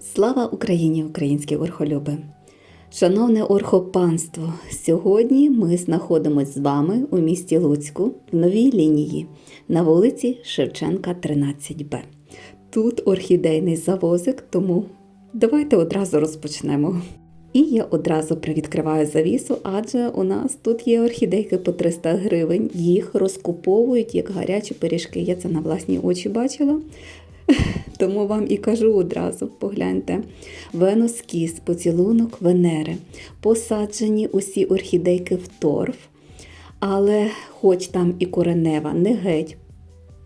Слава Україні, українські орхолюби! Шановне орхопанство! Сьогодні ми знаходимося з вами у місті Луцьку в новій лінії на вулиці Шевченка, 13Б. Тут орхідейний завозик, тому давайте одразу розпочнемо. І я одразу привідкриваю завісу, адже у нас тут є орхідейки по 300 гривень. Їх розкуповують як гарячі пиріжки. Я це на власні очі бачила. Тому вам і кажу одразу, погляньте. Веноскіз, поцілунок Венери. Посаджені усі орхідейки в торф, але хоч там і коренева, не геть.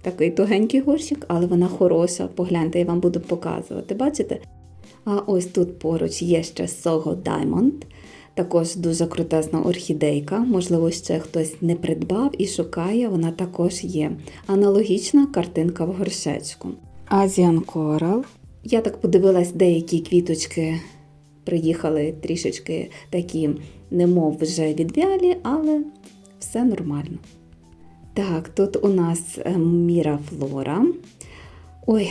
Такий тугенький горщик, але вона хороша. Погляньте, я вам буду показувати. Бачите? А ось тут поруч є ще Sogo Diamond. Також дуже крутезна орхідейка. Можливо, ще хтось не придбав і шукає, вона також є. Аналогічна картинка в горшечку. Asian Coral. Я так подивилась, деякі квіточки приїхали трішечки такі, немов вже відвялі, але все нормально. Так, тут у нас е, Міра Флора. Ой,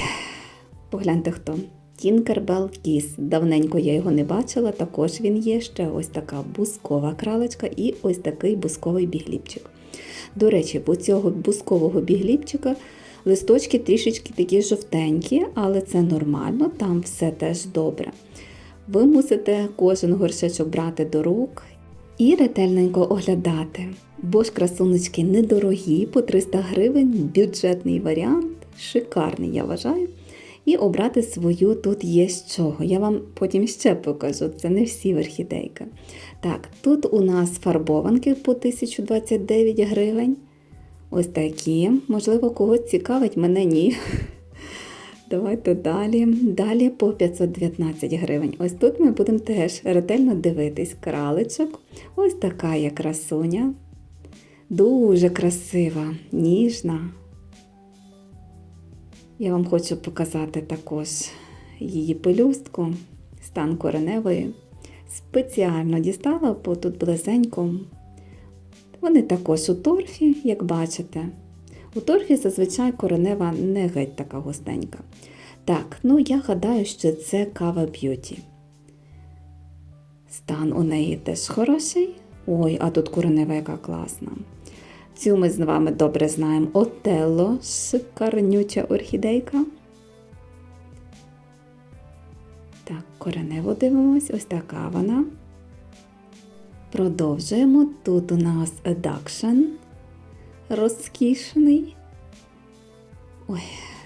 погляньте хто. Тінкербел Кіс. Давненько я його не бачила, також він є ще ось така бускова кралечка і ось такий бусковий бігліпчик. До речі, у цього бускового бігліпчика листочки трішечки такі жовтенькі, але це нормально, там все теж добре. Ви мусите кожен горшечок брати до рук і ретельненько оглядати. Бо ж красуночки недорогі, по 300 гривень, бюджетний варіант, шикарний, я вважаю. І обрати свою тут є з чого. Я вам потім ще покажу, це не всі орхідейки. Так, тут у нас фарбованки по 1029 гривень. Ось такі. Можливо, когось цікавить, мене ні. Давайте далі. Далі по 519 гривень. Ось тут ми будемо теж ретельно дивитись краличок. Ось така є красуня. Дуже красива, ніжна. Я вам хочу показати також її пелюстку, стан кореневої. Спеціально дістала, бо тут близенько. Вони також у торфі, як бачите. У торфі зазвичай коренева не геть така густенька. Так, ну я гадаю, що це кава б'юті. Стан у неї теж хороший. Ой, а тут коренева яка класна. Цю ми з вами добре знаємо. Отелло, шикарнюча орхідейка. Так, коренево дивимось, ось така вона. Продовжуємо. Тут у нас Adduction розкішний. Ой,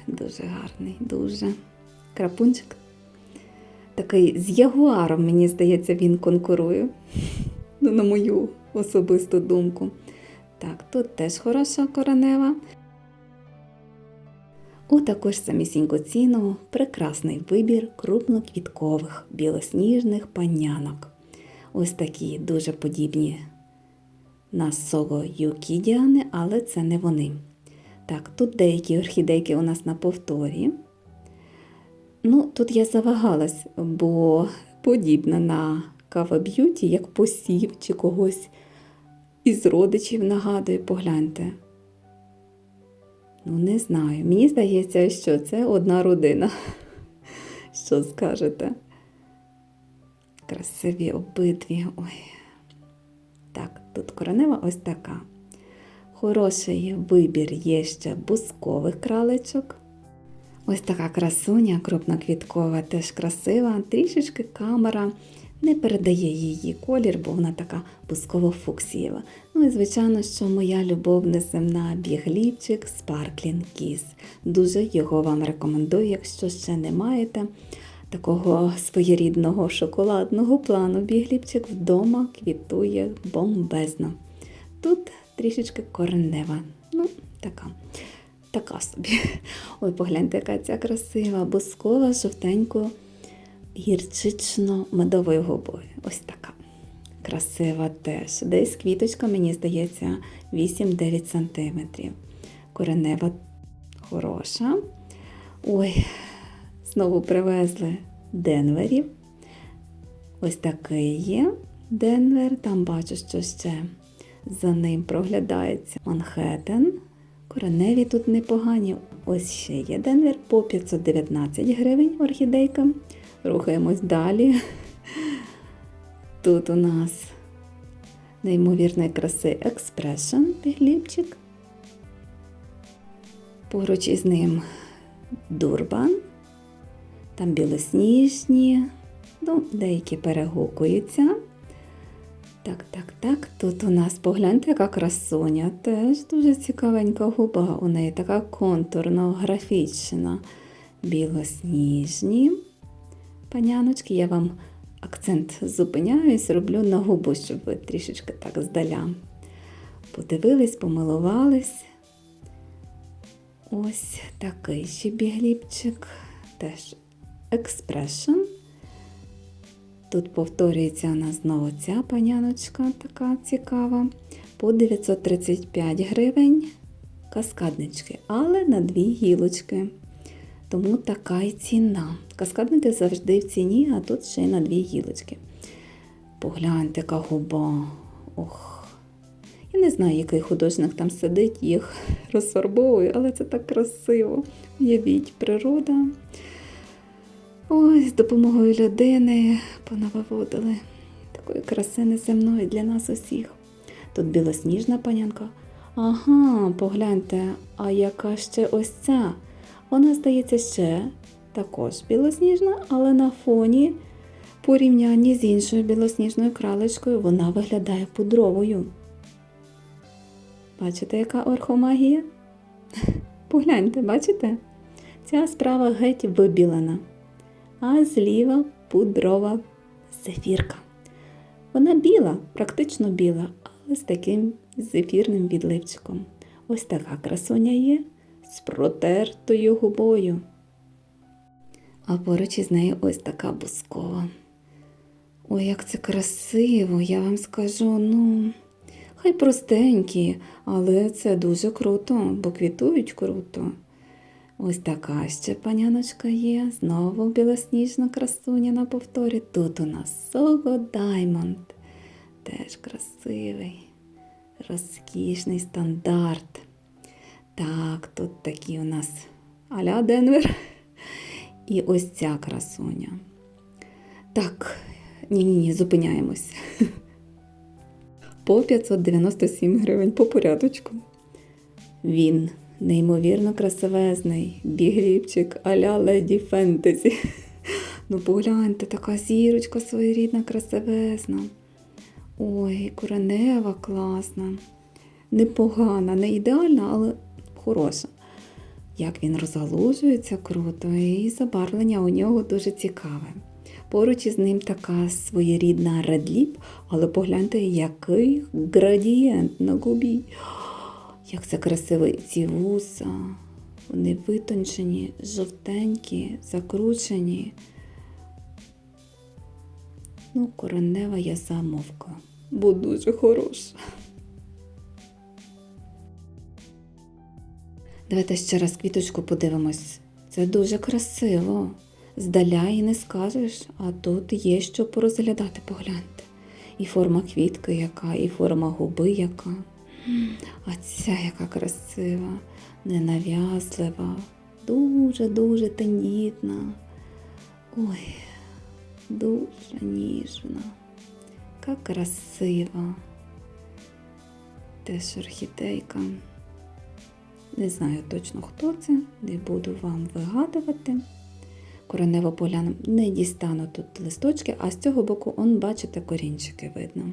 дуже гарний, дуже. Крапунчик. Такий з ягуаром, мені здається, він конкурує. Ну, на мою особисту думку. Так, тут теж хороша коренева. У також самісіньку ціну прекрасний вибір крупноквіткових білосніжних панянок. Ось такі дуже подібні на Сого Юкідіани, але це не вони. Так, тут деякі орхідейки у нас на повторі. Ну, тут я завагалась, бо подібна на Кава Б'юті, як посів чи когось із родичів нагадує, погляньте. Ну, не знаю. Мені здається, що це одна родина. Що скажете? Красиві обидві. Ой. Так, тут коренева ось така. Хороший вибір є ще бускових кралечок. Ось така красуня, крупноквіткова, теж красива, трішечки камера не передає її колір, бо вона така бусково-фуксієва. Ну і звичайно, що моя любов неземна бігліпчик Sparkling Kiss. Дуже його вам рекомендую, якщо ще не маєте такого своєрідного шоколадного плану. Бігліпчик вдома квітує бомбезно. Тут трішечки коренева. Ну, така. Така собі. Ой, погляньте, яка ця красива, бускова, жовтенько гірчично-медовою губою. Ось така. Красива теж. Десь квіточка, мені здається, 8-9 см. Коренева хороша. Ой, знову привезли денверів. Ось такий є денвер. Там бачу, що ще за ним проглядається Манхеттен. Кореневі тут непогані. Ось ще є денвер по 519 гривень орхідейка. Рухаємось далі. Тут у нас неймовірної краси експрешн бігліпчик. Поруч із ним дурбан. Там білосніжні, ну, деякі перегукуються. Так, так, так. Тут у нас погляньте, яка красуня. Теж дуже цікавенька губа. У неї така контурно графічна. Білосніжні. Паняночки, я вам акцент зупиняюсь, роблю на губу, щоб ви трішечки так здаля. Подивились, помилувались. Ось такий ще бігліпчик. Теж експрешн. Тут повторюється у нас знову ця паняночка така цікава. По 935 гривень каскаднички, але на дві гілочки. Тому така й ціна. Каскадники завжди в ціні, а тут ще й на дві гілочки. Погляньте, яка губа. Ох. Я не знаю, який художник там сидить, їх розфарбовує, але це так красиво. Уявіть, природа. Ой, з допомогою людини понавиводили такої краси неземної для нас усіх. Тут білосніжна панянка. Ага, погляньте, а яка ще ось ця? Вона, здається, ще також білосніжна, але на фоні порівнянні з іншою білосніжною кралечкою вона виглядає пудровою. Бачите, яка орхомагія? Погляньте, бачите? Ця справа геть вибілена а зліва пудрова зефірка. Вона біла, практично біла, але з таким зефірним відливчиком. Ось така красуня є з протертою губою. А поруч із нею ось така бускова. Ой, як це красиво, я вам скажу, ну, хай простенькі, але це дуже круто, бо квітують круто. Ось така ще паняночка є. Знову білосніжна красуня на повторі. Тут у нас Сого Даймонд. Теж красивий, розкішний стандарт. Так, тут такі у нас Аля Денвер. І ось ця красуня. Так, ні-ні, ні зупиняємось. По 597 гривень по порядочку. Він неймовірно красивезний бігліпчик а-ля леді фентезі. Ну, погляньте, така зірочка своєрідна, красивезна. Ой, коренева класна. Непогана, не ідеальна, але хороша. Як він розгалужується круто, і забарвлення у нього дуже цікаве. Поруч із ним така своєрідна редліп, але погляньте, який градієнт на губі. Як це красиво ці вуса. Вони витончені, жовтенькі, закручені. Ну, коренева я замовка, бо дуже хороша. Давайте ще раз квіточку подивимось. Це дуже красиво. Здаля і не скажеш, а тут є що порозглядати, погляньте. І форма квітки яка, і форма губи яка. А ця яка красива, ненав'язлива, дуже-дуже тендітна. Ой, дуже ніжна, яка красива. Теж орхідейка. Не знаю точно, хто це, не буду вам вигадувати. Коренево поляном не дістану тут листочки, а з цього боку, он, бачите, корінчики видно.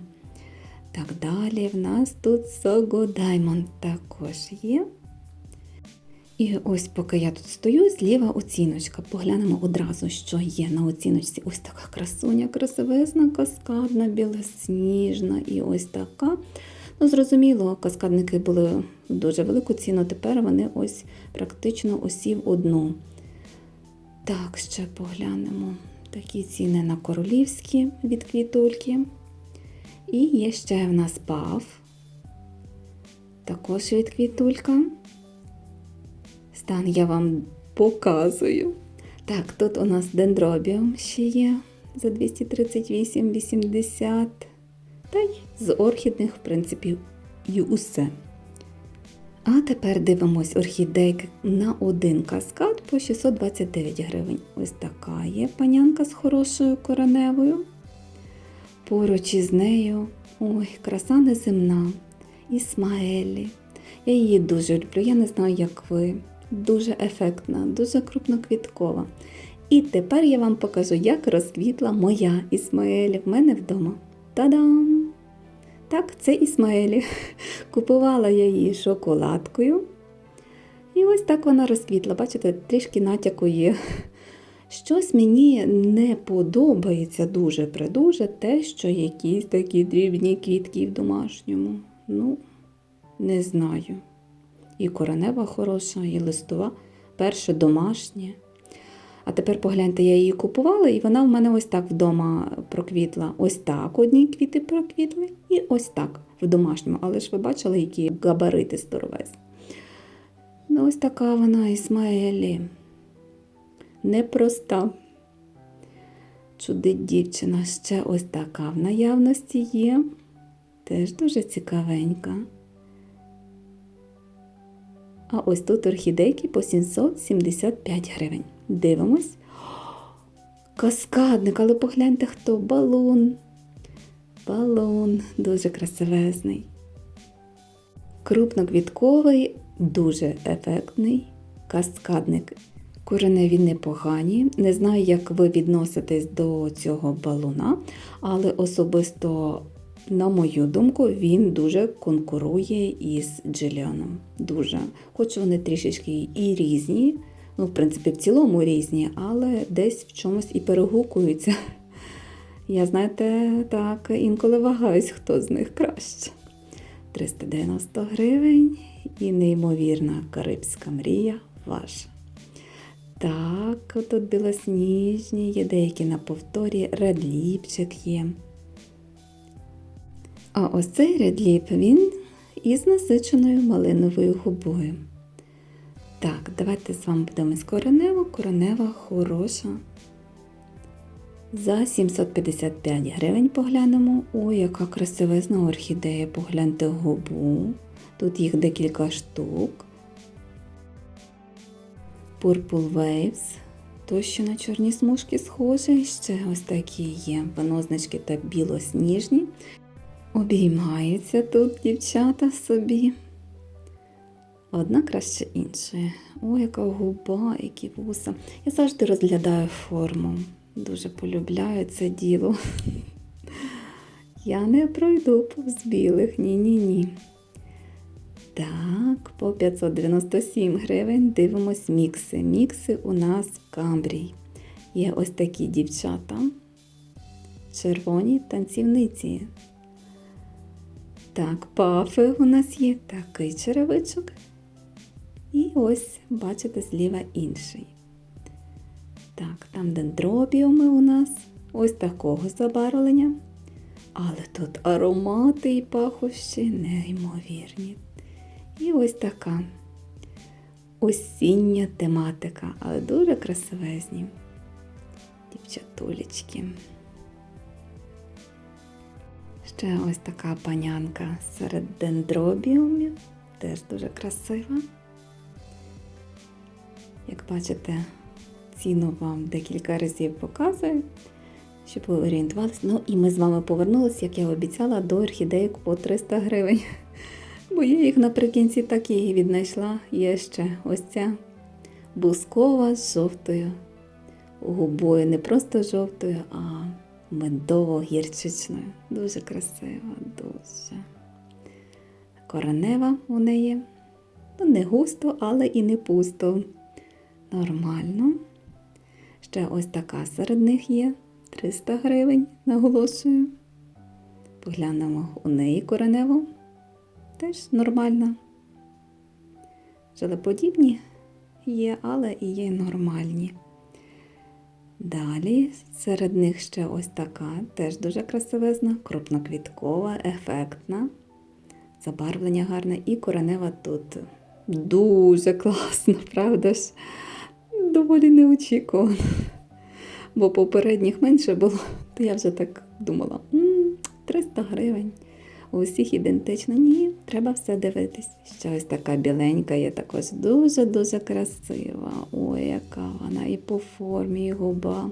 Так, далі в нас тут Sogo Diamond також є. І ось поки я тут стою, зліва оціночка. Поглянемо одразу, що є на оціночці. Ось така красуня, красивезна, каскадна, білосніжна і ось така. Ну, зрозуміло, каскадники були дуже велику ціну, тепер вони ось практично усі в одну. Так, ще поглянемо такі ціни на королівські від квітульки. І є ще в нас пав, також від квітулька. Стан я вам показую. Так, тут у нас дендробіум ще є за 238,80. Та й з орхідних, в принципі, і усе. А тепер дивимось орхідейки на один каскад по 629 гривень. Ось така є панянка з хорошою кореневою. Поруч із нею, ой, краса неземна, Ісмаелі. Я її дуже люблю, я не знаю, як ви. Дуже ефектна, дуже крупноквіткова. І тепер я вам покажу, як розквітла моя Ісмаелі в мене вдома. Та-дам! Так, це Ісмаелі. Купувала я її шоколадкою. І ось так вона розквітла. Бачите, трішки натяку є. Щось мені не подобається дуже придуже те, що якісь такі дрібні квітки в домашньому. Ну, не знаю. І коренева хороша, і листова, перше домашнє. А тепер погляньте, я її купувала, і вона в мене ось так вдома проквітла. Ось так одні квіти проквітли, і ось так в домашньому. Але ж ви бачили, які габарити здоровезні. Ну, ось така вона Ісмаелі. Непроста. Чудить дівчина. Ще ось така в наявності є. Теж дуже цікавенька. А ось тут орхідейки по 775 гривень. Дивимось. Каскадник, але погляньте хто? Балун. Балун, дуже красивезний. Крупноквітковий, дуже ефектний каскадник. Кореневі непогані. Не знаю, як ви відноситесь до цього балуна, але особисто, на мою думку, він дуже конкурує із Джиліаном. Дуже. Хоч вони трішечки і різні, ну, в принципі, в цілому різні, але десь в чомусь і перегукуються. Я, знаєте, так, інколи вагаюсь, хто з них краще. 390 гривень і неймовірна карибська мрія ваша. Так, тут білосніжні, є деякі на повторі, редліпчик є. А ось цей редліп, він із насиченою малиновою губою. Так, давайте з вами будемо з коренево. Коренева хороша. За 755 гривень поглянемо. Ой, яка красивезна орхідея. Погляньте губу. Тут їх декілька штук. Purple Waves. То, що на чорні смужки схоже, ще ось такі є панозначки та білосніжні. Обіймаються тут дівчата собі. Одна краще іншої. О, яка губа, які вуса. Я завжди розглядаю форму. Дуже полюбляю це діло. Я не пройду повз білих, ні-ні-ні. Так, по 597 гривень дивимось мікси. Мікси у нас камбрій. Є ось такі дівчата. Червоні танцівниці. Так, пафи у нас є такий черевичок. І ось, бачите, зліва інший. Так, там дендробіуми у нас ось такого забарвлення. Але тут аромати і пахощі неймовірні. І ось така осіння тематика, але дуже красивезні. Дівчатулечки. Ще ось така панянка серед дендробіумів, теж дуже красива. Як бачите, ціну вам декілька разів показую, щоб ви орієнтувалися. Ну і ми з вами повернулися, як я обіцяла, до орхідеїк по 300 гривень. Бо я їх наприкінці так і віднайшла. Є ще ось ця бускова з жовтою губою. Не просто жовтою, а медово-гірчичною. Дуже красива, дуже. Коренева у неї. Ну, не густо, але і не пусто. Нормально. Ще ось така серед них є 300 гривень, наголошую. Поглянемо у неї кореневу. Теж нормальна. Желеподібні є, але і є нормальні. Далі серед них ще ось така, теж дуже красивезна, крупноквіткова, ефектна. Забарвлення гарне і коренева тут дуже класно, правда ж? Доволі неочікувано. Бо попередніх менше було, то я вже так думала, 300 гривень. У всіх ідентично. Ні, треба все дивитись. Ще ось така біленька є також дуже-дуже красива. Ой, яка вона і по формі, і губа.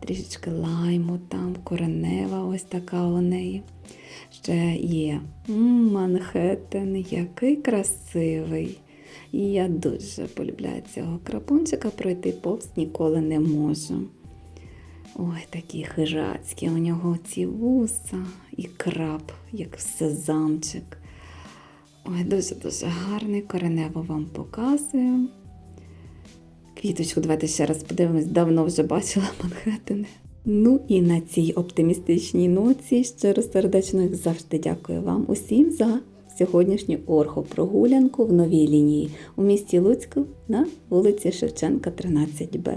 Трішечки лайму там, коренева ось така у неї. Ще є Манхеттен, який красивий. І я дуже полюбляю цього крапунчика, пройти повз ніколи не можу. Ой, такі хижацькі у нього ці вуса і краб, як сезамчик. Ой, дуже-дуже гарний, коренево вам показую. Квіточку, давайте ще раз подивимось, давно вже бачила Манхеттени. Ну і на цій оптимістичній ноці щиро сердечно, як завжди, дякую вам усім за сьогоднішню орхопрогулянку в новій лінії у місті Луцьку на вулиці Шевченка, 13Б.